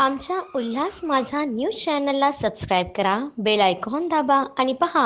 आमच्या उल्हास माझा न्यूज चॅनलला सबस्क्राईब करा बेल आयकॉन दाबा आणि पहा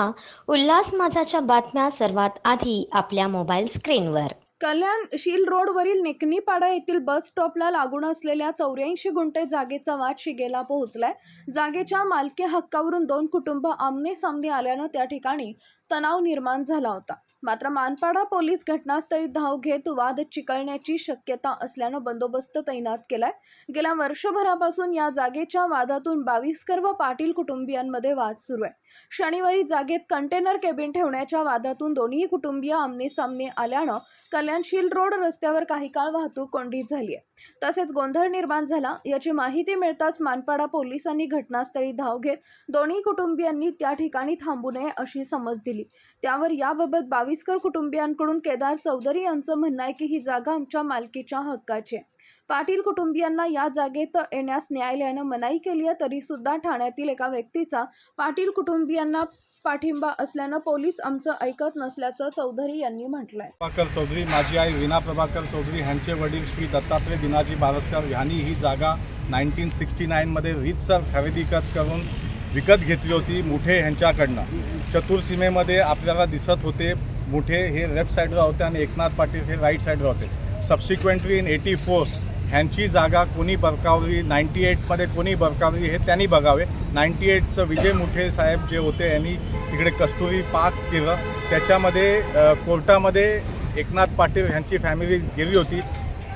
उल्हास माझाच्या बातम्या सर्वात आधी आपल्या मोबाईल स्क्रीनवर. कल्याण शील रोडवरील निकनीपाडा येथील बस स्टॉपला लागून असलेल्या चौऱ्याऐंशी गुंठे जागेचा वाद शिगेला पोहोचलाय. जागेच्या मालकी हक्कावरून दोन कुटुंब आमने सामने आल्यानं त्या ठिकाणी तणाव निर्माण झाला होता. मात्र मानपाडा पोलीस घटनास्थळी धाव घेत वाद चिकळण्याची शक्यता असल्यानं बंदोबस्त तैनात केलाय. गेल्या वर्षभरापासून या जागेच्या वादातून बावीसकर व पाटील कुटुंबियांमध्ये वाद सुरू आहे. शनिवारी जागेत कंटेनर केबिन ठेवण्याच्या वादातून दोन्ही कुटुंबीय आमने सामने आल्यानं कल्याणशील रोड रस्त्यावर काही काळ वाहतूक कोंडी झाली आहे. तसेच गोंधळ निर्माण झाला. याची माहिती मिळताच मानपाडा पोलिसांनी घटनास्थळी धाव घेत दोन्ही कुटुंबियांनी त्या ठिकाणी थांबू नये अशी समज दिली. त्यावर याबाबत बावीस बावीसकर कुटुंबियांकडून केदार चौधरी यांचं म्हणणं आहे की ही जागा आमच्या मालकीच्या हक्काची आहे. पाटील कुटुंबियांना या जागेत येण्यास न्यायालयानं मनाई केली आहे तरीसुद्धा ठाण्यातील एका व्यक्तीचा पाटील कुटुंबियांना पाठिंबा असल्यानं पोलीस आमचं ऐकत नसल्याचं चौधरी यांनी म्हटलंय. प्रभाकर चौधरी माझी आई रीना प्रभाकर चौधरी ह्यांचे वडील श्री दत्तात्रय दिनाजी बारसकर यांनी ही जागा नाईन्टीन सिक्स्टी नाईनमध्ये रीतसर खरेदी खत करून विकत घेतली होती मुठे ह्यांच्याकडनं. चतुर्सीमेमध्ये आपल्याला दिसत होते मुठे हे लेफ्ट साईडला होते आणि एकनाथ पाटील हे राईट साईडला होते. सबसिक्वेंटली इन एटी फोर ह्यांची जागा कोणी बरकावली नाईन्टी एटमध्ये कोणी बरकावली हे त्यांनी बघावे. नाईन्टी एटचं विजय मुठे साहेब जे होते यांनी तिकडे कस्तुरी पार्क केलं. त्याच्यामध्ये कोर्टामध्ये एकनाथ पाटील ह्यांची फॅमिली गेली होती.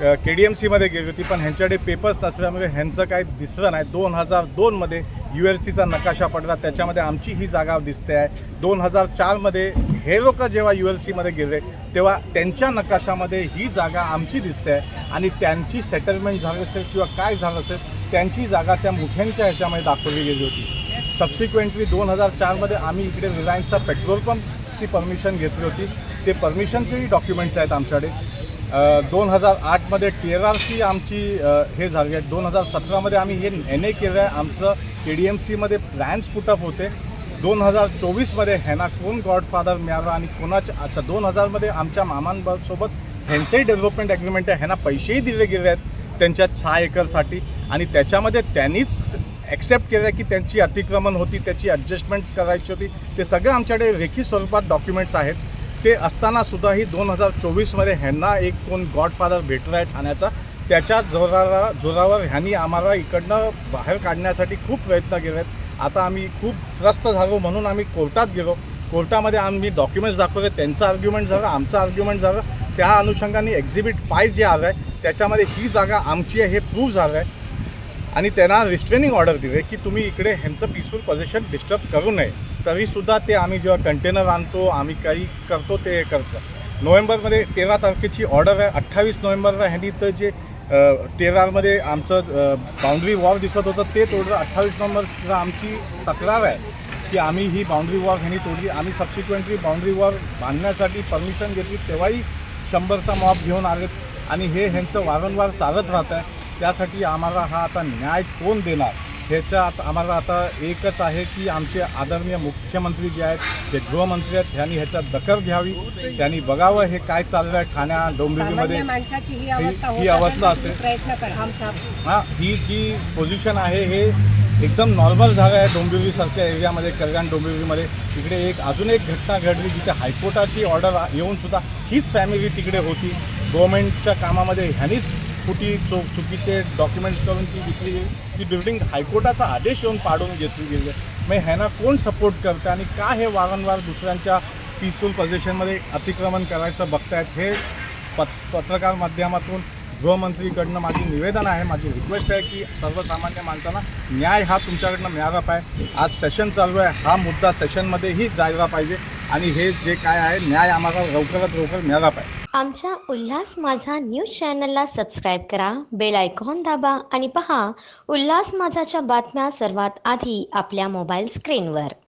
के डी एम सीमध्ये गेली होती पण ह्यांच्याकडे पेपर्स नसल्यामुळे ह्यांचं काही दिसलं नाही. दोन हजार दोनमध्ये यू एल सीचा नकाशा पडला. त्याच्यामध्ये आमची ही जागा दिसते आहे. दोन हजार चारमध्ये हे लोक जेव्हा यू एल सीमध्ये गेले तेव्हा त्यांच्या नकाशामध्ये ही जागा आमची दिसते आहे. आणि त्यांची सेटलमेंट झाली असेल किंवा काय झालं असेल त्यांची जागा त्या मुठ्यांच्या ह्याच्यामध्ये दाखवली गेली होती. सबसिक्वेंटली दोन हजार चारमध्ये आम्ही इकडे रिलायन्सचा पेट्रोल पंपची परमिशन घेतली होती. ते परमिशनचेही डॉक्युमेंट्स आहेत आमच्याकडे. दोन हजार आठमध्ये टी आर आर सी आमची हे झाली आहे. दोन हजार सतरामध्ये आम्ही हे एन ए केलं आहे. आमचं के डी एम सीमध्ये प्लॅन्स पुटअप होते. दोन हजार चोवीसमध्ये ह्यांना कोण गॉडफादर मिळाला आणि कोणाच्या अच्छा दोन हजारमध्ये आमच्या मामांसोबत ह्यांचंही डेव्हलपमेंट ॲग्रीमेंट आहे. ह्यांना पैसेही दिले गेले आहेत त्यांच्या सहा एकरसाठी. आणि त्याच्यामध्ये त्यांनीच ॲक्सेप्ट केलं की त्यांची अतिक्रमण होती त्याची ॲडजस्टमेंट्स करायची होती. ते सगळं आमच्याकडे रेखी स्वरूपात डॉक्युमेंट्स आहेत. ते असतानासुद्धाही दोन हजार चोवीसमध्ये ह्यांना एक कोण गॉडफादर भेटला आहे ठाण्याचा. त्याच्या जोराला जोरावर ह्यांनी आम्हाला इकडनं बाहेर काढण्यासाठी खूप प्रयत्न केले आहेत आता आम्ही खूप त्रस्त झालो म्हणून आम्ही कोर्टात गेलो. कोर्टामध्ये आम्ही डॉक्युमेंट्स दाखवले त्यांचं आर्ग्युमेंट झालं आमचं आर्ग्युमेंट झालं. त्या अनुषंगाने एक्झिबिट फाय जे आलं आहे त्याच्यामध्ये ही जागा आमची आहे हे प्रूव्ह झालं आहे आणि त्यांना रिस्ट्रेनिंग ऑर्डर दिले की तुम्ही इकडे ह्यांचं पीसफुल पोझिशन डिस्टर्ब करू नये. तरीसुद्धा ते आम्ही जेव्हा कंटेनर आणतो आम्ही काही करतो ते हे करतं. नोव्हेंबरमध्ये तेरा तारखेची ऑर्डर आहे. अठ्ठावीस नोव्हेंबरला ह्यांनी तर जे तेरामध्ये आमचं बाउंड्री वॉल दिसत होतं ते तोडलं अठ्ठावीस नोव्हेंबरला आमची तक्रार आहे की आम्ही ही बाउंड्री वॉल ह्यांनी तोडली. आम्ही सबसिक्वेंटली बाउंड्री वॉल बांधण्यासाठी परमिशन घेतली. तेव्हाही शंभरचा मॉप घेऊन आलेत आणि हे ह्यांचं वारंवार चालत राहत आहे त्यासाठी आम्हाला हा आता न्याय कोण देणार? ह्याच्या आता आम्हाला आता एकच आहे की आमचे आदरणीय मुख्यमंत्री जे आहेत ते गृहमंत्री आहेत ह्यांनी ह्याच्यात दखल घ्यावी. त्यांनी बघावं हे काय चाललं आहे ठाण्या डोंबिवलीमध्ये. ही अवस्था असेल. प्रयत्न हां ही. जी पोझिशन आहे हे एकदम नॉर्मल झालं आहे डोंबिवलीसारख्या एरियामध्ये कल्याण डोंबिवलीमध्ये. इकडे एक अजून एक घटना घडली जिथे हायकोर्टाची ऑर्डर येऊन सुद्धा हीच फॅमिली तिकडे होती. गव्हर्मेंटच्या कामामध्ये ह्यांनीच कुठी चो चुकीचे डॉक्युमेंट्स करून ती विकली गेली. ती बिल्डिंग हायकोर्टाचा आदेश येऊन पाडून घेतली गेली. आहे मग ह्यांना कोण सपोर्ट करतं आणि का हे वारंवार दुसऱ्यांच्या पीसफुल पोझिशनमध्ये अतिक्रमण करायचं बघतायत हे पत पत्रकार माध्यमातून गृहमंत्रीकडनं माझी निवेदन आहे. माझी रिक्वेस्ट आहे की सर्वसामान्य माणसांना न्याय हा तुमच्याकडनं मिळाला पाहिजे. आज सेशन चालू आहे. हा मुद्दा सेशनमध्येही जायला पाहिजे. आणि हे जे काय आहे न्याय आम्हाला लवकरात लवकर मिळाला पाहिजे. आमच्या उल्हास माझा न्यूज चॅनलला सबस्क्राईब करा बेल आयकॉन दाबा आणि पहा उल्हास माझाच्या बातम्या सर्वात आधी आपल्या मोबाईल स्क्रीनवर.